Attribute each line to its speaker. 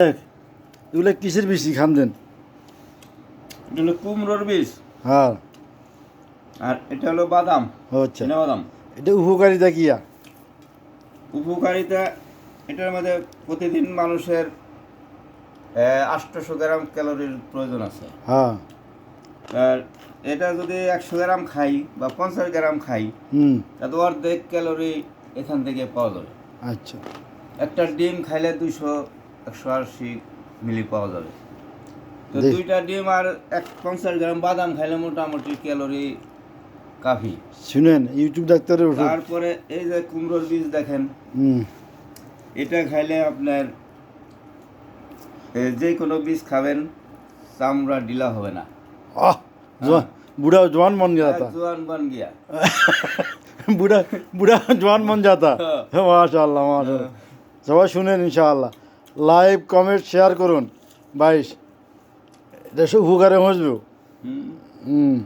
Speaker 1: এগুলো কিসের বেশি খাম দেন।
Speaker 2: এটা হলো কুমড়োর বীজ
Speaker 1: হ্যাঁ।
Speaker 2: আর এটা হলো বাদাম।
Speaker 1: আচ্ছা।
Speaker 2: চীনা বাদাম।
Speaker 1: এটা উপকারিতা কিয়া
Speaker 2: উপকারিতা এটার মধ্যে প্রতিদিন মানুষের আটশোশো গ্রাম ক্যালোরির প্রয়োজন আছে।
Speaker 1: হ্যাঁ।
Speaker 2: আর এটা যদি একশো গ্রাম খাই বা পঞ্চাশ গ্রাম খাই
Speaker 1: হুম।
Speaker 2: তাতে অর্ধেক ক্যালোরি এখান থেকে পাওয়া যাবে।
Speaker 1: আচ্ছা।
Speaker 2: একটা ডিম খাইলে দুইশো একশো মিলি পাওয়া যাবে। তো দুইটা ডিম আর এক পঞ্চাশ গ্রাম বাদাম খাইলে মোটামুটি ক্যালোরি কাফি।
Speaker 1: শুনেন ইউটিউব
Speaker 2: তারপরে এই যে কুমড়োর বীজ দেখেন এটা খাইলে আপনার যে কোনো বীজ খাবেন চামড়া ঢিলা হবে না।
Speaker 1: হ্যাঁ। বুড়া জোয়ান মন হ্যাঁ, গিয়া
Speaker 2: জোয়ান মন গিয়া।
Speaker 1: বুড়া বুড়া জোয়ান মন যাতা।
Speaker 2: হ্যাঁ।
Speaker 1: সবাই শুনেন ইনশাআল্লাহ। লাইভ কমেন্ট শেয়ার করুন। বাইশ। এটা উপকারে হসবে। হুম।